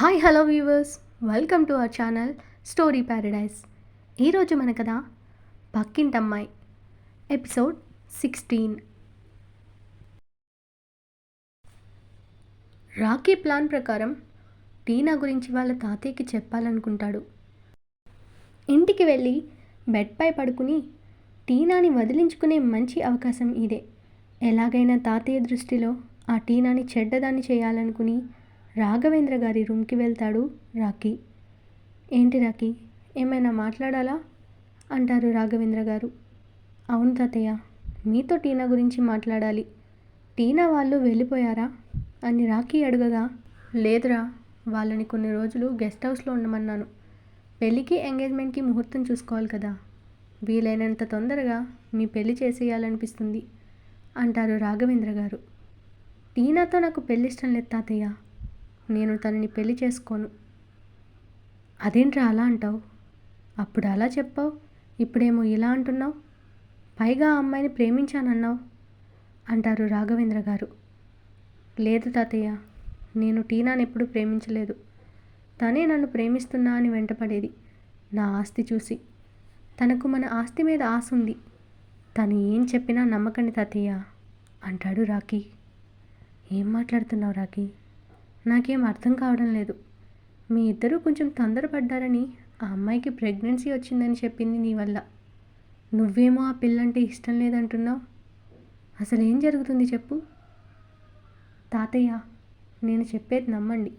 Hi hello viewers welcome to our channel story paradise ఈరోజు మన కథ పక్కింటమ్మాయి ఎపిసోడ్ సిక్స్టీన్ రాకీ ప్లాన్ ప్రకారం టీనా గురించి వాళ్ళ తాతయ్యకి చెప్పాలనుకుంటాడు. ఇంటికి వెళ్ళి బెడ్పై పడుకుని టీనాని వదిలించుకునే మంచి అవకాశం ఇదే. ఎలాగైనా తాతయ్య దృష్టిలో ఆ టీనాని చెడ్డదాన్ని చేయాలనుకుని రాఘవేంద్ర గారి రూమ్కి వెళ్తాడు రాకీ ఏంటి రాకీ ఏమైనా మాట్లాడాలా? అంటారు రాఘవేంద్ర గారు. అవును తాతయ్య మీతో టీనా గురించి మాట్లాడాలి. టీనా వాళ్ళు వెళ్ళిపోయారా? అని రాఖీ అడగగా లేదురా వాళ్ళని కొన్ని రోజులు గెస్ట్ హౌస్లో ఉండమన్నాను. పెళ్ళికి ఎంగేజ్మెంట్కి ముహూర్తం చూసుకోవాలి కదా. వీలైనంత తొందరగా మీ పెళ్ళి చేసేయాలనిపిస్తుంది అంటారు రాఘవేంద్ర గారు. టీనాతో నాకు పెళ్ళి ఇష్టం లేదు తాతయ్య. నేను తనని పెళ్ళి చేసుకోను. అదేంట్రా అలా అంటావు? అప్పుడు అలా చెప్పావు? ఇప్పుడేమో ఇలా అంటున్నావు? పైగా ఆ అమ్మాయిని ప్రేమించానన్నావు? అంటారు రాఘవేంద్ర గారు. లేదు తాతయ్య నేను టీనాని ఎప్పుడు ప్రేమించలేదు. తనే నన్ను ప్రేమిస్తున్నా అని వెంటపడేది నా ఆస్తి చూసి. తనకు మన ఆస్తి మీద ఆశ ఉంది తను ఏం చెప్పినా నమ్మకండి తాతయ్య అంటాడు రాకీ ఏం మాట్లాడుతున్నావు రాకీ నాకేం అర్థం కావడం లేదు. మీ ఇద్దరూ కొంచెం తొందరపడ్డారని ఆ అమ్మాయికి ప్రెగ్నెన్సీ వచ్చిందని చెప్పింది నీ వల్ల. నువ్వేమో ఆ పిల్లంటే ఇష్టం లేదంటున్నావు. అసలు ఏం జరుగుతుంది చెప్పు. తాతయ్య నేను చెప్పేది నమ్మండి.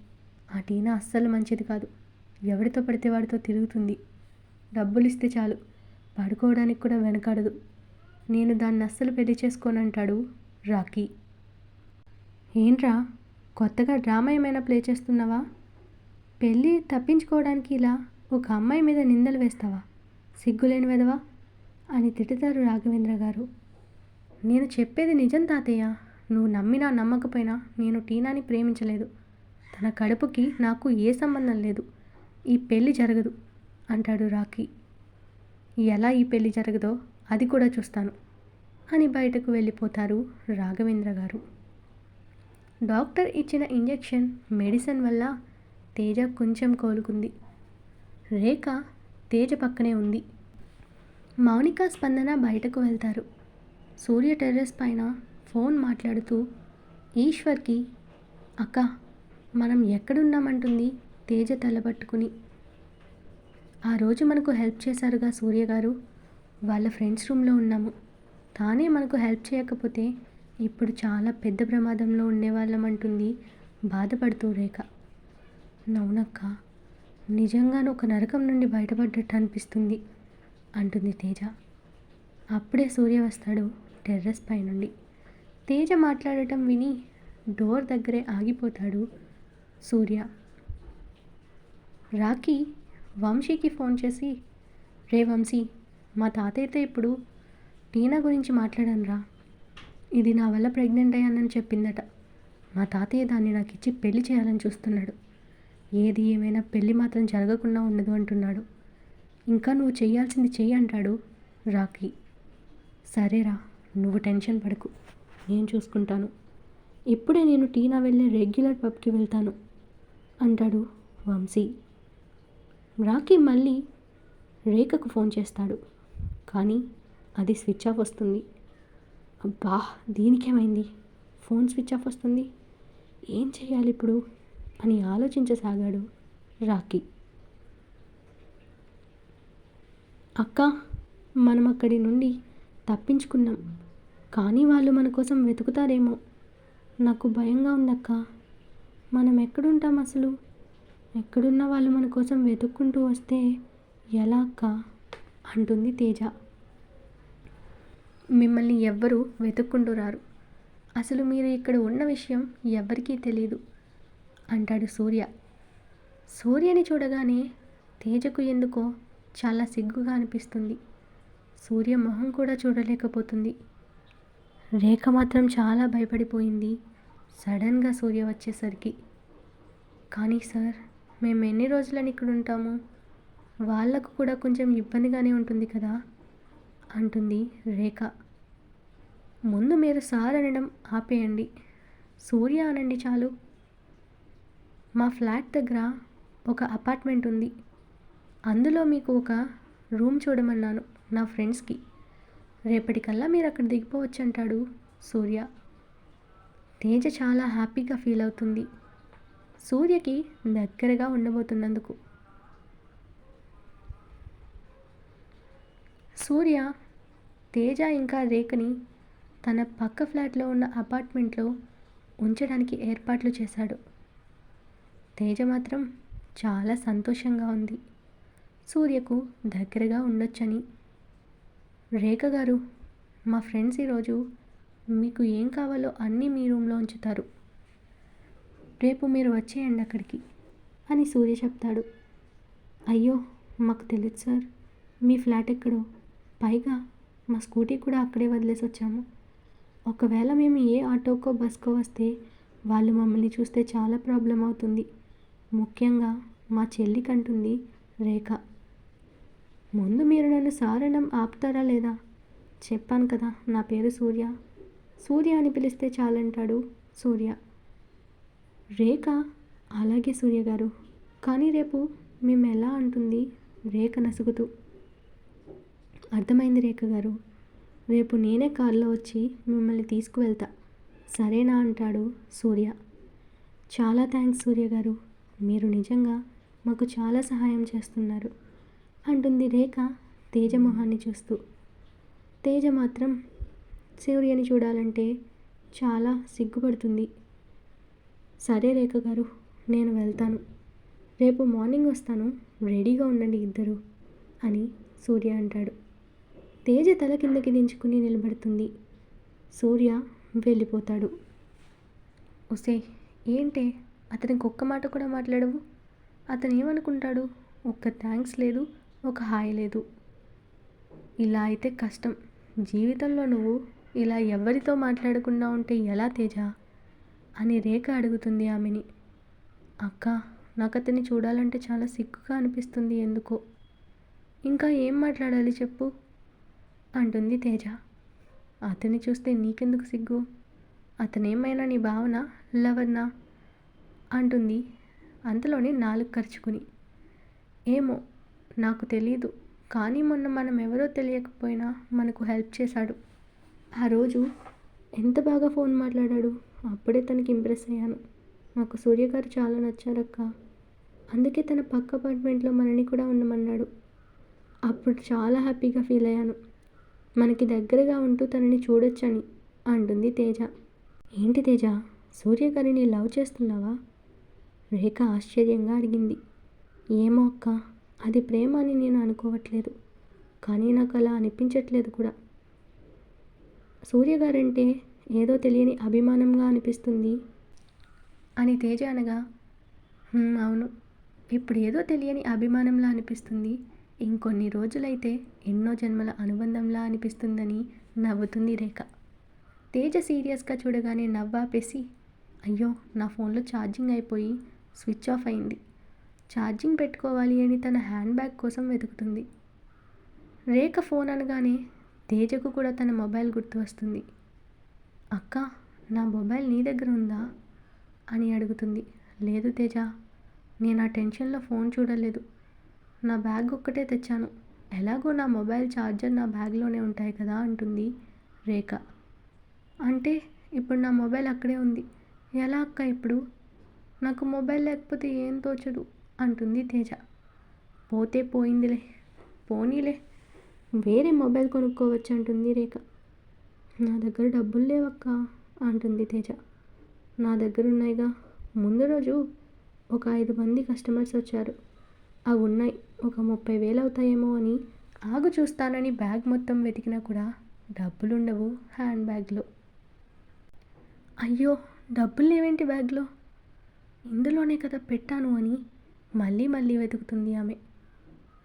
ఆ టీనా అస్సలు మంచిది కాదు. ఎవరితో పడితే వాడితో తిరుగుతుంది. డబ్బులు ఇస్తే చాలు. పడుకోవడానికి కూడా వెనకాడదు. నేను దాన్ని అస్సలు పెళ్ళి చేసుకోనంటాడు రాకీ ఏంట్రా? కొత్తగా డ్రామా ఏమైనా ప్లే చేస్తున్నావా? పెళ్ళి తప్పించుకోవడానికి ఇలా ఒక అమ్మాయి మీద నిందలు వేస్తావా? సిగ్గులేని వెదవా అని తిట్టుతారు రాఘవేంద్ర గారు. నేను చెప్పేది నిజం తాతయ్య. నువ్వు నమ్మినా నమ్మకపోయినా నేను టీనాని ప్రేమించలేదు. తన కడుపుకి నాకు ఏ సంబంధం లేదు. ఈ పెళ్ళి జరగదు అంటాడు రాకీ ఎలా ఈ పెళ్ళి జరగదో అది కూడా చూస్తాను అని బయటకు వెళ్ళిపోతారు రాఘవేంద్ర గారు. డాక్టర్ ఇచ్చిన ఇంజెక్షన్ మెడిసిన్ వల్ల తేజ కొంచెం కోలుకుంది. రేఖ తేజ పక్కనే ఉంది. మౌనిక స్పందన బయటకు వెళ్తారు. సూర్య టెర్రస్ పైన ఫోన్ మాట్లాడుతూ ఈశ్వర్కి అక్క మనం ఎక్కడున్నామంటుంది తేజ తలబట్టుకుని ఆ రోజు మనకు హెల్ప్ చేశారుగా సూర్య గారు. వాళ్ళ ఫ్రెండ్స్ రూమ్లో ఉన్నాము. తానే మనకు హెల్ప్ చేయకపోతే ఇప్పుడు చాలా పెద్ద ప్రమాదంలో ఉండేవాళ్ళం అంటుంది బాధపడుతూ రేఖ. నవ్వునక్క నిజంగానే ఒక నరకం నుండి బయటపడ్డట్టు అనిపిస్తుంది అంటుంది తేజ. అప్పుడే సూర్య వస్తాడు టెర్రస్ పై నుండి తేజ మాట్లాడటం విని డోర్ దగ్గరే ఆగిపోతాడు సూర్య. రాఖీ వంశీకి ఫోన్ చేసి రే వంశీ మా తాతయ్యతో ఇప్పుడు టీనా గురించి మాట్లాడాను రా ఇది నా వల్ల ప్రెగ్నెంట్ అయ్యానని చెప్పిందట. మా తాతయ్య దాన్ని నాకు ఇచ్చి పెళ్ళి చేయాలని చూస్తున్నాడు. ఏది ఏమైనా పెళ్ళి మాత్రం జరగకుండా ఉండదు అంటున్నాడు. ఇంకా నువ్వు చేయాల్సింది చెయ్యి అంటాడు రాఖీ. సరేరా నువ్వు టెన్షన్ పడకు. నేను చూసుకుంటాను. ఇప్పుడే నేను టీనా వెళ్ళే రెగ్యులర్ పబ్కి వెళ్తాను అంటాడు వంశీ. రాఖీ మళ్ళీ రేఖకు ఫోన్ చేస్తాడు. కానీ అది స్విచ్ ఆఫ్ వస్తుంది. అబ్బా దీనికేమైంది? ఫోన్ స్విచ్ ఆఫ్ వస్తుంది. ఏం చేయాలి ఇప్పుడు? అని ఆలోచించసాగాడు రాకీ అక్క మనం అక్కడి నుండి తప్పించుకున్నాం. కానీ వాళ్ళు మన కోసం వెతుకుతారేమో. నాకు భయంగా ఉందక్క. మనం ఎక్కడుంటాం అసలు? ఎక్కడున్న వాళ్ళు మన కోసం వెతుక్కుంటూ వస్తే ఎలా అక్క? అంటుంది తేజ. మిమ్మల్ని ఎవ్వరూ వెతుక్కుంటూ రారు. అసలు మీరు ఇక్కడ ఉన్న విషయం ఎవ్వరికీ తెలియదు అంటాడు సూర్య. సూర్యని చూడగానే తేజకు ఎందుకో చాలా సిగ్గుగా అనిపిస్తుంది. సూర్య మొహం కూడా చూడలేకపోతుంది. రేఖ మాత్రం చాలా భయపడిపోయింది. సడన్గా సూర్య వచ్చేసరికి కానీ సార్ మేము ఎన్ని రోజులని ఇక్కడ ఉంటాము? వాళ్ళకు కూడా కొంచెం ఇబ్బందిగానే ఉంటుంది కదా? అంటుంది రేఖ. ముందు మీరు సార్ అనడం ఆపేయండి. సూర్య అనండి చాలు. మా ఫ్లాట్ దగ్గర ఒక అపార్ట్మెంట్ ఉంది. అందులో మీకు ఒక రూమ్ చూడమన్నాను నా ఫ్రెండ్స్కి. రేపటికల్లా మీరు అక్కడ దిగిపోవచ్చు అంటాడు సూర్య. తేజ చాలా హ్యాపీగా ఫీల్ అవుతుంది. సూర్యకి దగ్గరగా ఉండబోతున్నందుకు. సూర్య తేజ ఇంకా రేఖని తన పక్క ఫ్లాట్లో ఉన్న అపార్ట్మెంట్లో ఉంచడానికి ఏర్పాట్లు చేశాడు. తేజ మాత్రం చాలా సంతోషంగా ఉంది. సూర్యకు దగ్గరగా ఉండొచ్చని. రేఖ గారు మా ఫ్రెండ్స్ ఈరోజు మీకు ఏం కావాలో అన్నీ మీ రూమ్లో ఉంచుతారు. రేపు మీరు వచ్చేయండి అక్కడికి అని సూర్య చెప్తాడు. అయ్యో మాకు తెలియదు సార్. మీ ఫ్లాట్ ఎక్కడో? పైగా మా స్కూటీ కూడా అక్కడే వదిలేసి వచ్చాము. ఒకవేళ మేము ఏ ఆటోకో బస్కో వస్తే వాళ్ళు మమ్మల్ని చూస్తే చాలా ప్రాబ్లం అవుతుంది. ముఖ్యంగా మా చెల్లికంటుంది రేఖ. ముందు మీరు నన్ను సారణం ఆపుతారా లేదా? చెప్పాను కదా నా పేరు సూర్య. సూర్య అని పిలిస్తే చాలంటాడు సూర్య. రేఖ? అలాగే సూర్య గారు. కానీ రేపు మేము ఎలా అంటుంది? రేఖ నసుగుతూ. అర్థమైంది రేఖ గారు. రేపు నేనే కారులో వచ్చి మిమ్మల్ని తీసుకువెళ్తా. సరేనా? అంటాడు సూర్య. చాలా థ్యాంక్స్ సూర్య గారు. మీరు నిజంగా మాకు చాలా సహాయం చేస్తున్నారు అంటుంది రేఖ తేజ మొహాన్ని చూస్తూ. తేజ మాత్రం సూర్యని చూడాలంటే చాలా సిగ్గుపడుతుంది. సరే రేఖ గారు నేను వెళ్తాను. రేపు మార్నింగ్ వస్తాను. రెడీగా ఉండండి ఇద్దరు అని సూర్య అంటాడు. తేజ తల కిందకి దించుకుని నిలబడుతుంది. సూర్య వెళ్ళిపోతాడు. ఒసే ఏంటే? అతనికి ఒక్క మాట కూడా మాట్లాడవు. అతను ఏమనుకుంటాడు ఒక్క థ్యాంక్స్ లేదు ఒక హాయ్ లేదు. ఇలా అయితే కష్టం. జీవితంలో నువ్వు ఇలా ఎవరితో మాట్లాడకుండా ఉంటే ఎలా తేజ? అని రేఖ అడుగుతుంది ఆమెని. అక్క నాకు అతన్ని చూడాలంటే చాలా సిగ్గుగా అనిపిస్తుంది ఎందుకో. ఇంకా ఏం మాట్లాడాలి చెప్పు? అంటుంది తేజ. అతన్ని చూస్తే నీకెందుకు సిగ్గు? అతనేమైనా నీ భావన? లవర్నా? అంటుంది అంతలోనే నాలుగు ఖర్చుకుని ఏమో నాకు తెలీదు. కానీ మొన్న మనం ఎవరో తెలియకపోయినా మనకు హెల్ప్ చేశాడు. ఆ రోజు ఎంత బాగా ఫోన్ మాట్లాడాడు? అప్పుడే తనకి ఇంప్రెస్ అయ్యాను. మాకు సూర్యగారు చాలా నచ్చారక్క. అందుకే తన పక్క అపార్ట్మెంట్లో మనని కూడా ఉండమన్నాడు. అప్పుడు చాలా హ్యాపీగా ఫీల్ అయ్యాను. మనకి దగ్గరగా ఉంటూ తనని చూడొచ్చని అంటుంది తేజ. ఏంటి తేజ? సూర్య గారిని లవ్ చేస్తున్నావా? రేఖ ఆశ్చర్యంగా అడిగింది. ఏమో అక్క అది ప్రేమ అని నేను అనుకోవట్లేదు. కానీ నాకు అలా అనిపించట్లేదు కూడా. సూర్య గారంటే ఏదో తెలియని అభిమానంగా అనిపిస్తుంది అని తేజ అనగా అవును. ఇప్పుడు ఏదో తెలియని అభిమానంలా అనిపిస్తుంది. ఇంకొన్ని రోజులైతే ఎన్నో జన్మల అనుబంధంలా అనిపిస్తుందని నవ్వుతుంది రేఖ. తేజ సీరియస్గా చూడగానే నవ్వాపేసి అయ్యో నా ఫోన్లో ఛార్జింగ్ అయిపోయి స్విచ్ ఆఫ్ అయింది. ఛార్జింగ్ పెట్టుకోవాలి అని తన హ్యాండ్ బ్యాగ్ కోసం వెతుకుతుంది. రేఖ ఫోన్ అనగానే తేజకు కూడా తన మొబైల్ గుర్తు వస్తుంది. అక్క నా మొబైల్ నీ దగ్గర ఉందా? అని అడుగుతుంది. లేదు తేజ నేను ఆ టెన్షన్లో ఫోన్ చూడలేదు. నా బ్యాగ్ ఒక్కటే తెచ్చాను. ఎలాగో నా మొబైల్ ఛార్జర్ నా బ్యాగ్లోనే ఉంటాయి కదా అంటుంది రేఖ. అంటే ఇప్పుడు నా మొబైల్ అక్కడే ఉంది. ఎలా అక్క ఇప్పుడు? నాకు మొబైల్ లేకపోతే ఏం తోచదు అంటుంది తేజ. పోతే పోయిందిలే. పోనీలే. వేరే మొబైల్ కొనుక్కోవచ్చు అంటుంది రేఖ. నా దగ్గర డబ్బులు లేవక్క అంటుంది తేజ. నా దగ్గర ఉన్నాయిగా. ముందు రోజు ఒక ఐదు మంది కస్టమర్స్ వచ్చారు. అవి ఉన్నాయి. ఒక ముప్పై వేలు అవుతాయేమో అని. ఆగు చూస్తానని బ్యాగ్ మొత్తం వెతికినా కూడా డబ్బులుండవు హ్యాండ్ బ్యాగ్లో. అయ్యో డబ్బులు లేవేంటి బ్యాగ్లో? ఇందులోనే కదా పెట్టాను అని మళ్ళీ మళ్ళీ వెతుకుతుంది ఆమె.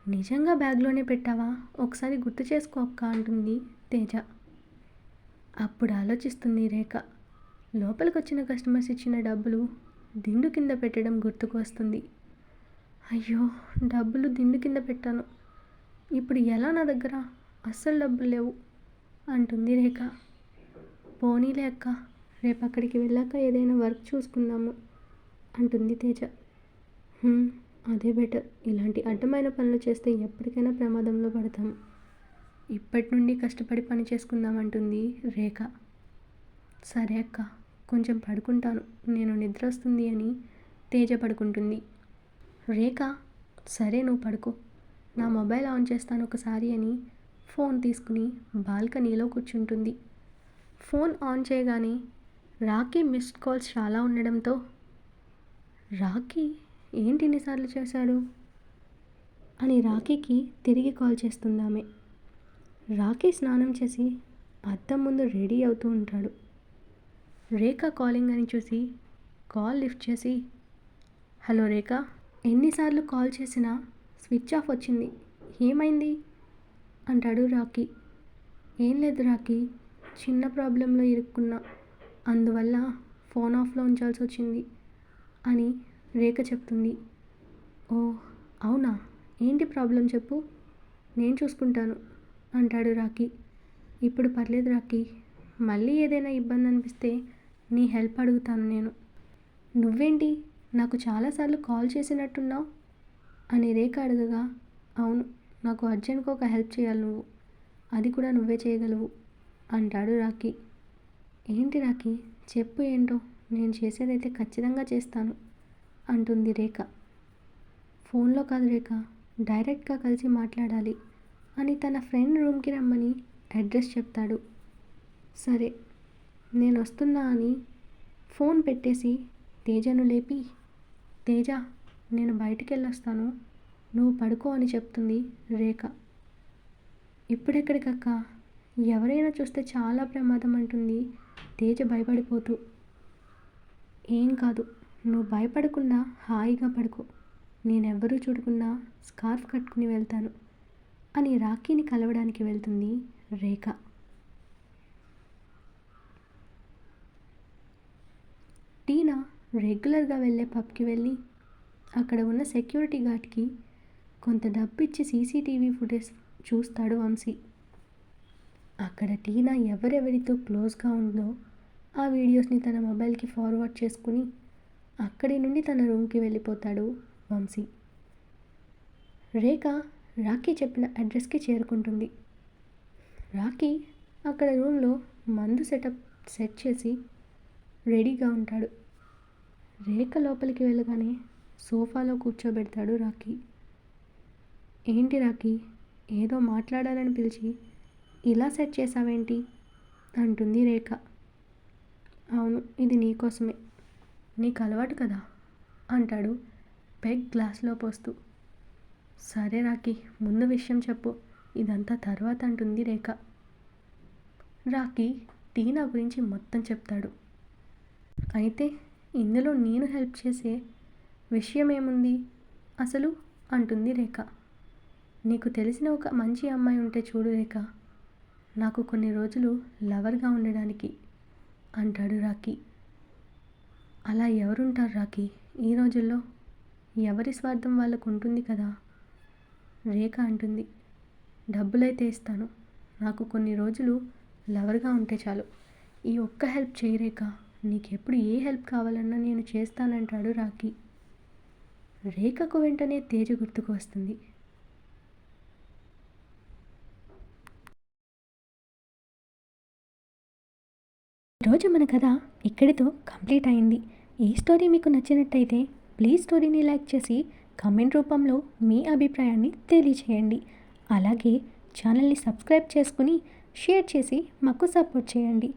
నిజంగా బ్యాగ్లోనే పెట్టావా? ఒకసారి గుర్తు చేసుకో అక్క అంటుంది తేజ. అప్పుడు ఆలోచిస్తుంది రేఖ. లోపలికి వచ్చిన కస్టమర్స్ ఇచ్చిన డబ్బులు దిండు కింద పెట్టడం గుర్తుకు వస్తుంది అయ్యో డబ్బులు దిండు కింద పెట్టాను. ఇప్పుడు ఎలా నా దగ్గర? అస్సలు డబ్బులు లేవు అంటుంది రేఖ. పోనీలే అక్క రేపు అక్కడికి వెళ్ళాక ఏదైనా వర్క్ చూసుకుందాము అంటుంది తేజ. అదే బెటర్. ఇలాంటి అడ్డమైన పనులు చేస్తే ఎప్పటికైనా ప్రమాదంలో పడతాం. ఇప్పటి నుండి కష్టపడి పని చేసుకుందామంటుంది రేఖ. సరే అక్క కొంచెం పడుకుంటాను. నేను నిద్ర వస్తుంది అని తేజ పడుకుంటుంది. రేఖ సరే నువ్వు పడుకో. నా మొబైల్ ఆన్ చేస్తాను ఒకసారి అని ఫోన్ తీసుకుని బాల్కనీలో కూర్చుంటుంది. ఫోన్ ఆన్ చేయగానే రాకీ మిస్డ్ కాల్స్ చాలా ఉండడంతో రాకీ ఏంటి ఎన్నిసార్లు చేశాడు? అని రాకీకి తిరిగి కాల్ చేస్తుందామే. రాకీ స్నానం చేసి అద్దం ముందు రెడీ అవుతూ ఉంటాడు. రేఖ కాలింగ్ అని చూసి కాల్ లిఫ్ట్ చేసి హలో రేఖ ఎన్నిసార్లు కాల్ చేసినా స్విచ్ ఆఫ్ వచ్చింది. ఏమైంది? అంటాడు రాకీ. ఏం లేదు రాకీ. చిన్న ప్రాబ్లంలో ఇరుక్కున్నా. అందువల్ల ఫోన్ ఆఫ్లో ఉంచాల్సి వచ్చింది అని రేఖ చెప్తుంది. ఓ అవునా? ఏంటి ప్రాబ్లం చెప్పు. నేను చూసుకుంటాను అంటాడు రాకీ. ఇప్పుడు పర్లేదు రాకీ. మళ్ళీ ఏదైనా ఇబ్బంది అనిపిస్తే నీ హెల్ప్ అడుగుతాను నేను. నువ్వేంటి? నాకు చాలాసార్లు కాల్ చేసినట్టున్నావు? అని రేఖ అడగగా అవును నాకు అర్జెంట్గా ఒక హెల్ప్ చేయాలి నువ్వు. అది కూడా నువ్వే చేయగలవు అంటాడు రాకీ ఏంటి రాకీ చెప్పు ఏంటో నేను చేసేదైతే ఖచ్చితంగా చేస్తాను అంటుంది రేఖ. ఫోన్లో కాదు రేఖ డైరెక్ట్గా కలిసి మాట్లాడాలి అని తన ఫ్రెండ్ రూమ్కి రమ్మని అడ్రస్ చెప్తాడు. సరే నేను వస్తున్నా అని ఫోన్ పెట్టేసి తేజను లేపి తేజ నేను బయటికి వెళ్ళొస్తాను నువ్వు పడుకో అని చెప్తుంది రేఖ. ఇప్పుడెక్కడికక్క? ఎవరైనా చూస్తే చాలా ప్రమాదం అంటుంది తేజ భయపడిపోతూ. ఏం కాదు నువ్వు భయపడకుండా హాయిగా పడుకో. నేనెవ్వరూ చూడకుండా స్కార్ఫ్ కట్టుకుని వెళ్తాను అని రాఖీని కలవడానికి వెళ్తుంది రేఖ టీనా రెగ్యులర్గా వెళ్ళే పబ్కి వెళ్ళి అక్కడ ఉన్న సెక్యూరిటీ గార్డ్కి కొంత డబ్బు ఇచ్చి సీసీటీవీ ఫుటేజ్ చూస్తాడు వంశీ. అక్కడ టీనా ఎవరెవరితో క్లోజ్గా ఉందో ఆ వీడియోస్ని తన మొబైల్కి ఫార్వర్డ్ చేసుకుని అక్కడి నుండి తన రూమ్కి వెళ్ళిపోతాడు వంశీ. రేఖ రాఖీ చెప్పిన అడ్రస్కి చేరుకుంటుంది. రాఖీ అక్కడ రూమ్లో మందు సెటప్ సెట్ చేసి రెడీగా ఉంటాడు. రేఖ లోపలికి వెళ్ళగానే సోఫాలో కూర్చోబెడతాడు రాఖీ. ఏంటి రాఖీ? ఏదో మాట్లాడాలని పిలిచి ఇలా సెట్ చేసావేంటి అంటుంది రేఖ. అవును ఇది నీకోసమే నీకు అలవాటు కదా? అంటాడు పెగ్ గ్లాస్లో పోస్తూ. సరే రాఖీ ముందు విషయం చెప్పు. ఇదంతా తర్వాత అంటుంది రేఖ. రాఖీ టీనా గురించి మొత్తం చెప్తాడు. అయితే ఇందులో నేను హెల్ప్ చేసే విషయం ఏముంది అసలు అంటుంది రేఖ. నీకు తెలిసిన ఒక మంచి అమ్మాయి ఉంటే చూడు రేఖ. నాకు కొన్ని రోజులు లవర్గా ఉండడానికి అంటాడు రాకీ అలా ఎవరుంటారు రాకీ ఈ రోజుల్లో ఎవరి స్వార్థం వాళ్ళకు ఉంటుంది కదా? రేఖ అంటుంది. డబ్బులైతే ఇస్తాను. నాకు కొన్ని రోజులు లవర్గా ఉంటే చాలు. ఈ ఒక్క హెల్ప్ చేయి నీకెప్పుడు ఏ హెల్ప్ కావాలన్నా నేను చేస్తానంటాడు రాకీ రేఖకు వెంటనే తేజ గుర్తుకు వస్తుంది. ఈరోజు మన కథ ఇక్కడితో కంప్లీట్ అయింది. ఈ స్టోరీ మీకు నచ్చినట్టయితే ప్లీజ్ స్టోరీని లైక్ చేసి కమెంట్ రూపంలో మీ అభిప్రాయాన్ని తెలియచేయండి. అలాగే ఛానల్ని సబ్స్క్రైబ్ చేసుకుని షేర్ చేసి మాకు సపోర్ట్ చేయండి.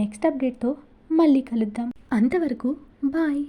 నెక్స్ట్ అప్డేట్తో మళ్ళీ కలుద్దాం. అంతవరకు బాయ్.